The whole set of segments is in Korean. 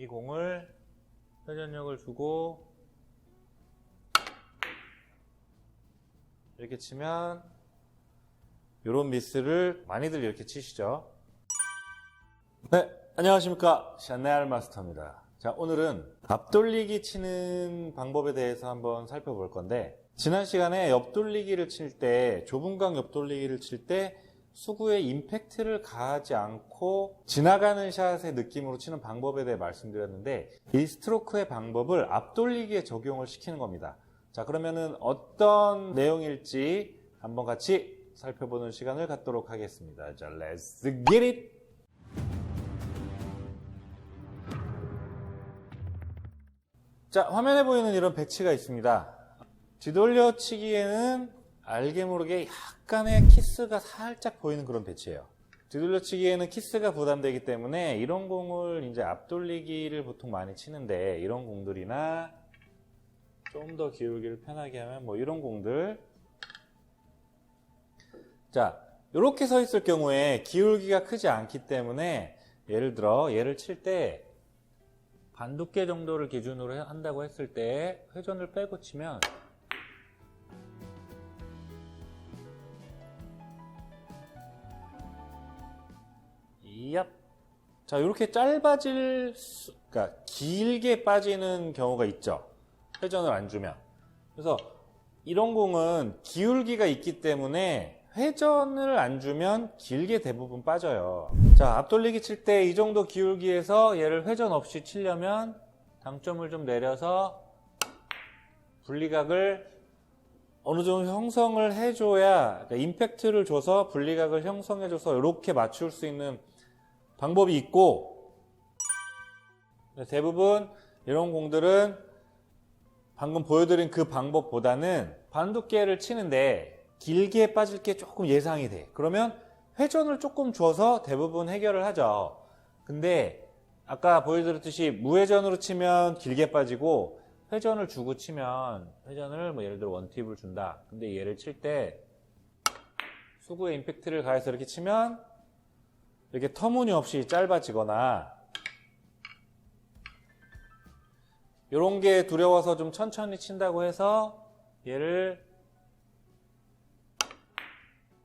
이 공을 회전력을 주고 이렇게 치면 이런 미스를 많이들 이렇게 치시죠. 네, 안녕하십니까. 샤넬 마스터입니다. 자, 오늘은 앞돌리기 치는 방법에 대해서 한번 살펴볼 건데, 지난 시간에 옆돌리기를 칠 때, 좁은 각 옆돌리기를 칠 때, 수구에 임팩트를 가하지 않고 지나가는 샷의 느낌으로 치는 방법에 대해 말씀드렸는데, 이 스트로크의 방법을 앞돌리기에 적용을 시키는 겁니다. 자, 그러면은 어떤 내용일지 한번 같이 살펴보는 시간을 갖도록 하겠습니다. 자, let's! 자, 화면에 보이는 이런 배치가 있습니다. 뒤돌려치기에는 알게 모르게 약간의 키스가 살짝 보이는 그런 배치예요. 뒤돌려치기에는 키스가 부담되기 때문에 이런 공을 이제 앞돌리기를 보통 많이 치는데 이런 공들이나 좀 더 기울기를 편하게 하면 뭐 이런 공들 자 이렇게 서 있을 경우에 기울기가 크지 않기 때문에 예를 들어 얘를 칠 때 반두께 정도를 기준으로 해- 한다고 했을 때 회전을 빼고 치면 얍 자 이렇게 짧아질 수, 그러니까 길게 빠지는 경우가 있죠. 회전을 안 주면. 그래서 이런 공은 기울기가 있기 때문에 회전을 안 주면 길게 대부분 빠져요. 자, 앞돌리기 칠 때 이 정도 기울기에서 얘를 회전 없이 치려면 당점을 좀 내려서 분리각을 어느 정도 형성을 해줘야 그러니까 임팩트를 줘서 분리각을 형성해줘서 이렇게 맞출 수 있는 방법이 있고 대부분 이런 공들은 방금 보여드린 그 방법보다는 반두께를 치는데 길게 빠질 게 조금 예상이 돼. 그러면 회전을 조금 줘서 대부분 해결을 하죠. 근데 아까 보여드렸듯이 무회전으로 치면 길게 빠지고 회전을 주고 치면 회전을 뭐 예를 들어 원팁을 준다. 근데 얘를 칠 때 수구에 임팩트를 가해서 이렇게 치면 이렇게 터무니없이 짧아지거나 이런 게 두려워서 좀 천천히 친다고 해서 얘를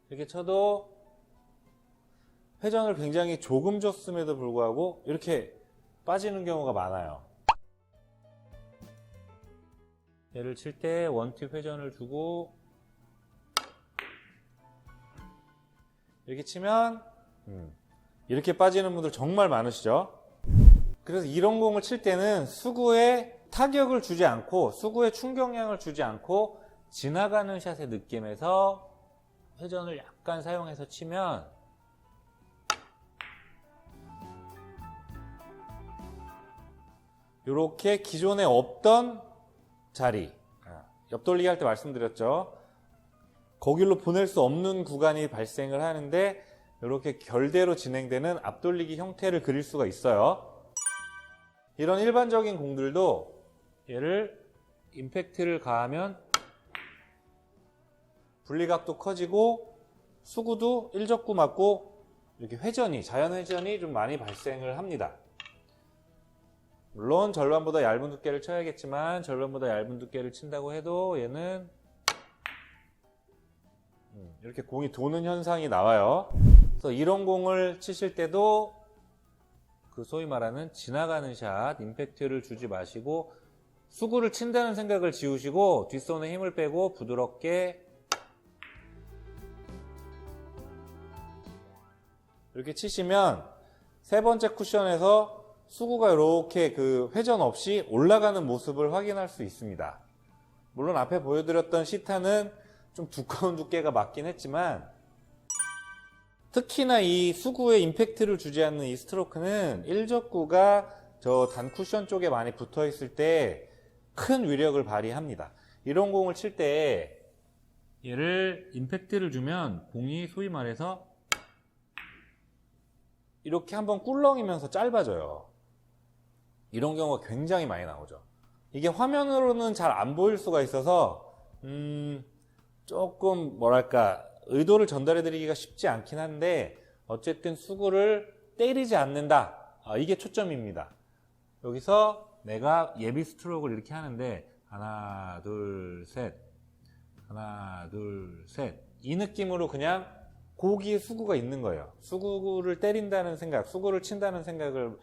이렇게 쳐도 회전을 굉장히 조금 줬음에도 불구하고 이렇게 빠지는 경우가 많아요. 얘를 칠 때 원팁 회전을 주고 이렇게 치면 음, 이렇게 빠지는 분들 정말 많으시죠? 그래서 이런 공을 칠 때는 수구에 타격을 주지 않고 수구에 충격량을 주지 않고 지나가는 샷의 느낌에서 회전을 약간 사용해서 치면 이렇게 기존에 없던 자리 아, 옆돌리기 할 때 말씀드렸죠 거길로 보낼 수 없는 구간이 발생을 하는데 이렇게 결대로 진행되는 앞돌리기 형태를 그릴 수가 있어요 이런 일반적인 공들도 얘를 임팩트를 가하면 분리각도 커지고 수구도 일적구 맞고 이렇게 회전이 자연 회전이 좀 많이 발생을 합니다. 물론 절반보다 얇은 두께를 쳐야겠지만 절반보다 얇은 두께를 친다고 해도 얘는 음, 이렇게 공이 도는 현상이 나와요. 그래서 이런 공을 치실 때도 그 소위 말하는 지나가는 샷 임팩트를 주지 마시고 수구를 친다는 생각을 지우시고 뒷손에 힘을 빼고 부드럽게 이렇게 치시면 세 번째 쿠션에서 수구가 이렇게 그 회전 없이 올라가는 모습을 확인할 수 있습니다. 물론 앞에 보여드렸던 시타는 좀 두꺼운 두께가 맞긴 했지만 특히나 이 수구에 임팩트를 주지 않는 이 스트로크는 일적구가 저 단 쿠션 쪽에 많이 붙어 있을 때 큰 위력을 발휘합니다. 이런 공을 칠 때 얘를 임팩트를 주면 공이 소위 말해서 이렇게 한번 꿀렁이면서 짧아져요. 이런 경우가 굉장히 많이 나오죠. 이게 화면으로는 잘 안 보일 수가 있어서 음, 조금 뭐랄까 의도를 전달해 드리기가 쉽지 않긴 한데 어쨌든 수구를 때리지 않는다. 아, 이게 초점입니다. 여기서 내가 예비 스트로크를 이렇게 하는데 하나 둘 셋 하나 둘 셋 이 느낌으로 그냥 고기에 수구가 있는 거예요. 수구를 때린다는 생각, 수구를 친다는 생각을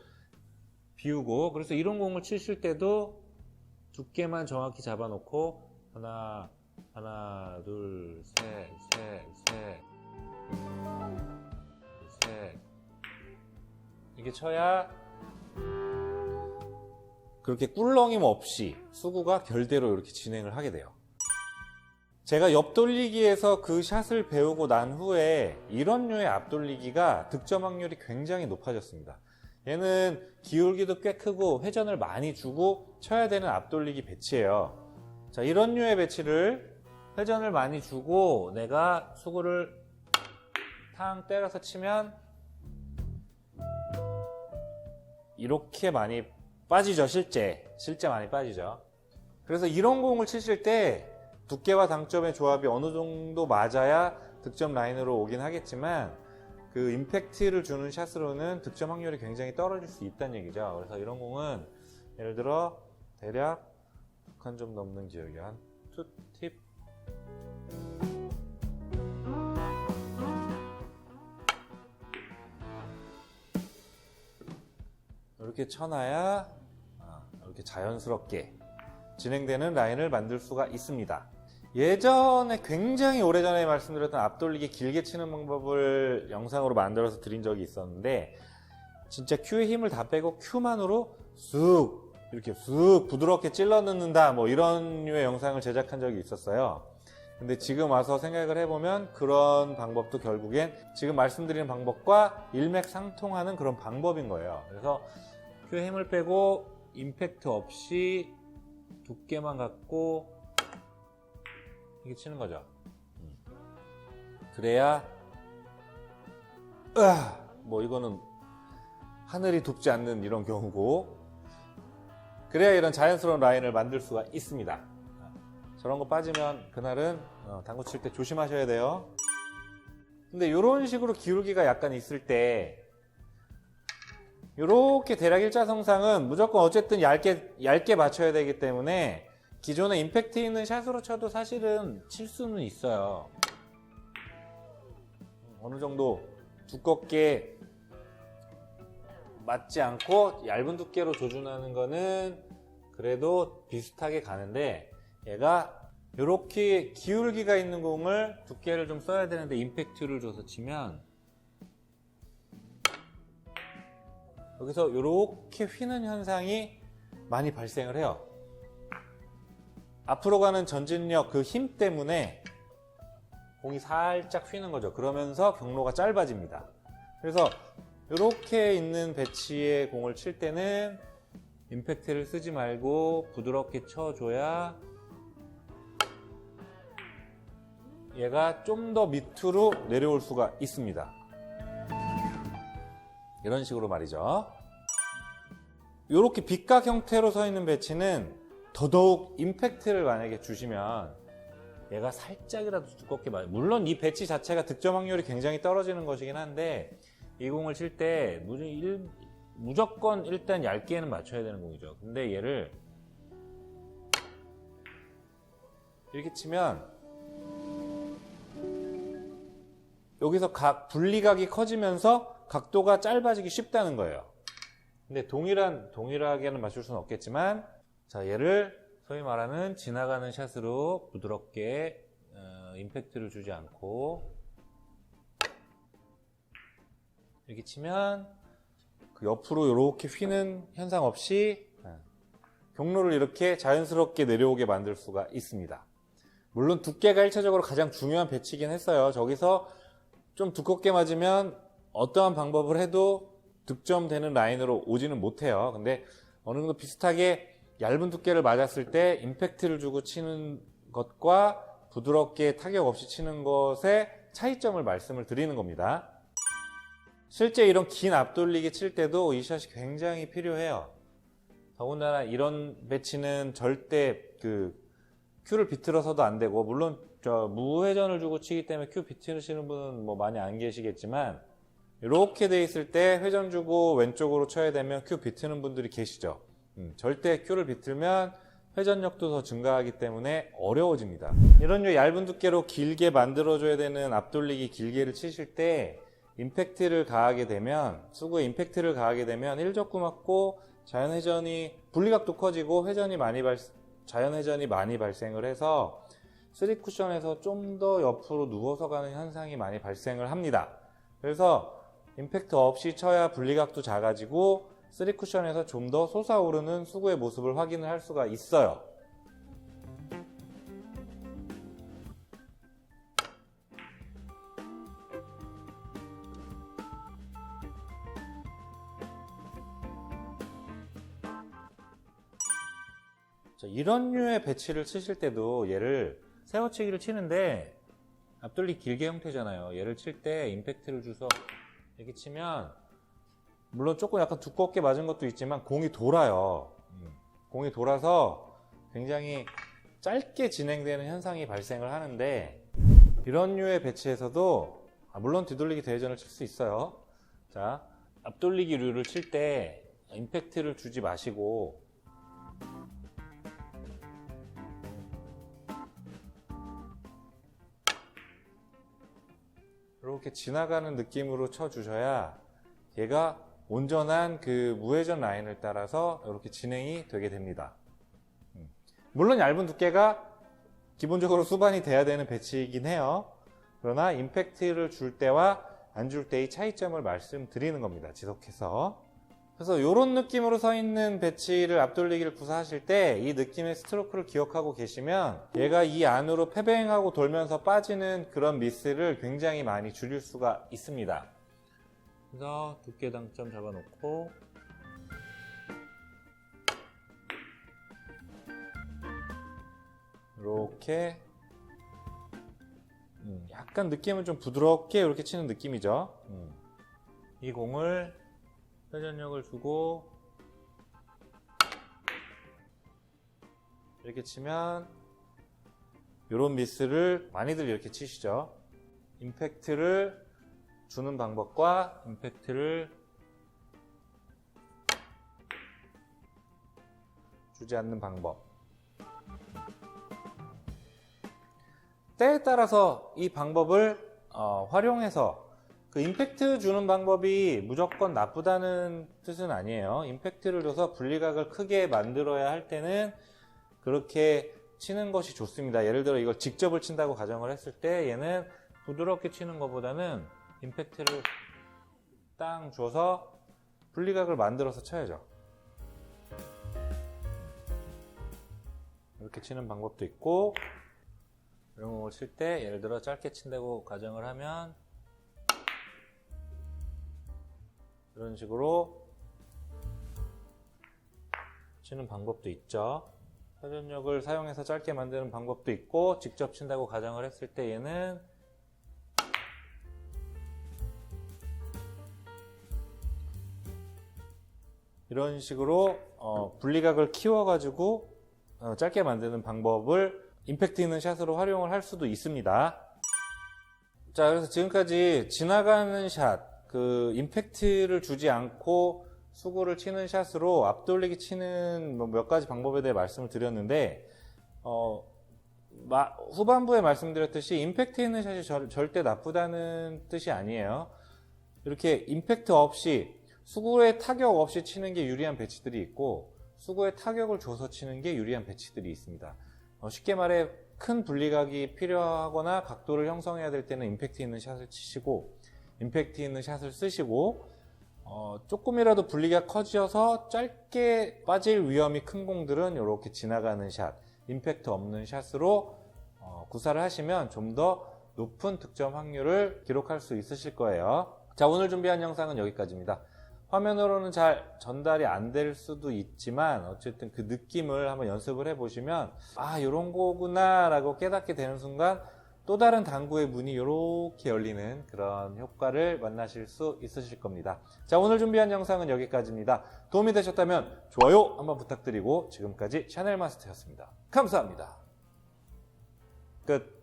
비우고 그래서 이런 공을 치실 때도 두께만 정확히 잡아놓고 하나 하나 둘 셋 셋 셋 셋 이렇게 쳐야 그렇게 꿀렁임 없이 수구가 결대로 이렇게 진행을 하게 돼요. 제가 옆돌리기에서 그 샷을 배우고 난 후에 이런 류의 앞돌리기가 득점 확률이 굉장히 높아졌습니다. 얘는 기울기도 꽤 크고 회전을 많이 주고 쳐야 되는 앞돌리기 배치예요. 자, 이런 류의 배치를 회전을 많이 주고 내가 수구를 탕 때려서 치면 이렇게 많이 빠지죠, 실제. 실제 많이 빠지죠. 그래서 이런 공을 치실 때 두께와 당점의 조합이 어느 정도 맞아야 득점 라인으로 오긴 하겠지만 그 임팩트를 주는 샷으로는 득점 확률이 굉장히 떨어질 수 있다는 얘기죠. 그래서 이런 공은 예를 들어 대략 한점 넘는 지역이 한 투팁 이렇게 쳐놔야 아, 이렇게 자연스럽게 진행되는 라인을 만들 수가 있습니다. 예전에 굉장히 오래전에 말씀드렸던 앞돌리기 길게 치는 방법을 영상으로 만들어서 드린 적이 있었는데 진짜 큐의 힘을 다 빼고 큐만으로 쑥 이렇게 쑥 부드럽게 찔러 넣는다 뭐 이런 류의 영상을 제작한 적이 있었어요. 근데 지금 와서 생각을 해보면 그런 방법도 결국엔 지금 말씀드리는 방법과 일맥상통하는 그런 방법인 거예요. 그래서 큐의 힘을 빼고 임팩트 없이 두께만 갖고 이렇게 치는 거죠. 음. 그래야 으아! 뭐 이거는 하늘이 돕지 않는 이런 경우고 그래야 이런 자연스러운 라인을 만들 수가 있습니다. 저런 거 빠지면 그날은 어, 당구 칠 때 조심하셔야 돼요. 근데 이런 식으로 기울기가 약간 있을 때 이렇게 대략 일자성상은 무조건 어쨌든 얇게 얇게 맞춰야 되기 때문에 기존에 임팩트 있는 샷으로 쳐도 사실은 칠 수는 있어요. 어느 정도 두껍게 맞지 않고 얇은 두께로 조준하는 거는 그래도 비슷하게 가는데 얘가 이렇게 기울기가 있는 공을 두께를 좀 써야 되는데 임팩트를 줘서 치면 여기서 이렇게 휘는 현상이 많이 발생을 해요. 앞으로 가는 전진력 그 힘 때문에 공이 살짝 휘는 거죠. 그러면서 경로가 짧아집니다. 그래서 이렇게 있는 배치의 공을 칠 때는 임팩트를 쓰지 말고 부드럽게 쳐줘야 얘가 좀 더 밑으로 내려올 수가 있습니다. 이런 식으로 말이죠. 이렇게 빗각 형태로 서 있는 배치는 더더욱 임팩트를 만약에 주시면 얘가 살짝이라도 두껍게 맞아요. 물론 이 배치 자체가 득점 확률이 굉장히 떨어지는 것이긴 한데 이 공을 칠 때 무조건 일단 얇게는 맞춰야 되는 공이죠. 근데 얘를 이렇게 치면 여기서 각 분리각이 커지면서 각도가 짧아지기 쉽다는 거예요. 근데 동일한 동일하게는 맞출 수는 없겠지만 자 얘를 소위 말하는 지나가는 샷으로 부드럽게 어, 임팩트를 주지 않고 이렇게 치면 그 옆으로 이렇게 휘는 현상 없이 어, 경로를 이렇게 자연스럽게 내려오게 만들 수가 있습니다. 물론 두께가 1차적으로 가장 중요한 배치긴 했어요. 저기서 좀 두껍게 맞으면 어떠한 방법을 해도 득점되는 라인으로 오지는 못해요. 근데 어느 정도 비슷하게 얇은 두께를 맞았을 때 임팩트를 주고 치는 것과 부드럽게 타격 없이 치는 것의 차이점을 말씀을 드리는 겁니다. 실제 이런 긴 앞돌리기 칠 때도 이 샷이 굉장히 필요해요. 더군다나 이런 배치는 절대 그 큐를 비틀어서도 안 되고 물론 저 무회전을 주고 치기 때문에 큐 비틀으시는 분은 뭐 많이 안 계시겠지만 이렇게 돼 있을 때 회전 주고 왼쪽으로 쳐야 되면 큐 비트는 분들이 계시죠. 음, 절대 큐를 비틀면 회전력도 더 증가하기 때문에 어려워집니다. 이런 류 얇은 두께로 길게 만들어줘야 되는 앞돌리기 길게를 치실 때 임팩트를 가하게 되면 수구에 임팩트를 가하게 되면 일적구 맞고 자연 회전이 분리각도 커지고 회전이 많이 발 자연 회전이 많이 발생을 해서 쓰리 쿠션에서 좀 더 옆으로 누워서 가는 현상이 많이 발생을 합니다. 그래서 임팩트 없이 쳐야 분리각도 작아지고 쓰리 쿠션에서 좀 더 솟아오르는 수구의 모습을 확인을 할 수가 있어요. 이런 류의 배치를 치실 때도 얘를 세워치기를 치는데 앞돌리 길게 형태잖아요. 얘를 칠 때 임팩트를 줘서 이렇게 치면 물론 조금 약간 두껍게 맞은 것도 있지만 공이 돌아요. 음, 공이 돌아서 굉장히 짧게 진행되는 현상이 발생을 하는데 이런 류의 배치에서도 아, 물론 뒤돌리기 대회전을 칠 수 있어요. 자, 앞돌리기 류를 칠 때 임팩트를 주지 마시고 이렇게 지나가는 느낌으로 쳐주셔야 얘가 온전한 그 무회전 라인을 따라서 이렇게 진행이 되게 됩니다. 음. 물론 얇은 두께가 기본적으로 수반이 돼야 되는 배치이긴 해요. 그러나 임팩트를 줄 때와 안 줄 때의 차이점을 말씀드리는 겁니다. 지속해서. 그래서 이런 느낌으로 서 있는 배치를 앞돌리기를 구사하실 때 이 느낌의 스트로크를 기억하고 계시면 얘가 이 안으로 패배행하고 돌면서 빠지는 그런 미스를 굉장히 많이 줄일 수가 있습니다. 그래서 두께 당점 잡아놓고 이렇게 음, 약간 느낌은 좀 부드럽게 이렇게 치는 느낌이죠. 음. 이 공을 회전력을 주고 이렇게 치면 이런 미스를 많이들 이렇게 치시죠. 임팩트를 주는 방법과 임팩트를 주지 않는 방법. 때에 따라서 이 방법을 어, 활용해서 그 임팩트 주는 방법이 무조건 나쁘다는 뜻은 아니에요. 임팩트를 줘서 분리각을 크게 만들어야 할 때는 그렇게 치는 것이 좋습니다. 예를 들어 이걸 직접을 친다고 가정을 했을 때 얘는 부드럽게 치는 것보다는 임팩트를 땅 줘서 분리각을 만들어서 쳐야죠. 이렇게 치는 방법도 있고 이런 걸 칠 때 예를 들어 짧게 친다고 가정을 하면 이런 식으로 치는 방법도 있죠. 회전력을 사용해서 짧게 만드는 방법도 있고 직접 친다고 가정을 했을 때 얘는 이런 식으로 어, 분리각을 키워가지고 어, 짧게 만드는 방법을 임팩트 있는 샷으로 활용을 할 수도 있습니다. 자, 그래서 지금까지 지나가는 샷, 그 임팩트를 주지 않고 수구를 치는 샷으로 앞돌리기 치는 뭐몇 가지 방법에 대해 말씀을 드렸는데 어, 마, 후반부에 말씀드렸듯이 임팩트 있는 샷이 절, 절대 나쁘다는 뜻이 아니에요. 이렇게 임팩트 없이 수구에 타격 없이 치는 게 유리한 배치들이 있고 수구에 타격을 줘서 치는 게 유리한 배치들이 있습니다. 어, 쉽게 말해 큰 분리각이 필요하거나 각도를 형성해야 될 때는 임팩트 있는 샷을 치시고 임팩트 있는 샷을 쓰시고 어, 조금이라도 분리가 커져서 짧게 빠질 위험이 큰 공들은 이렇게 지나가는 샷, 임팩트 없는 샷으로 어, 구사를 하시면 좀 더 높은 득점 확률을 기록할 수 있으실 거예요. 자, 오늘 준비한 영상은 여기까지입니다. 화면으로는 잘 전달이 안 될 수도 있지만 어쨌든 그 느낌을 한번 연습을 해보시면 아, 이런 거구나 라고 깨닫게 되는 순간 또 다른 당구의 문이 이렇게 열리는 그런 효과를 만나실 수 있으실 겁니다. 자, 오늘 준비한 영상은 여기까지입니다. 도움이 되셨다면 좋아요 한번 부탁드리고 지금까지 샤넬 마스터였습니다. 감사합니다. 끝.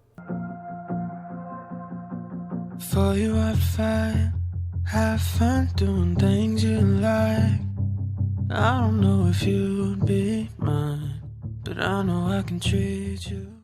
For you I'd fight, have fun doing things you like. I don't know if you'd be mine, but I know I can treat you.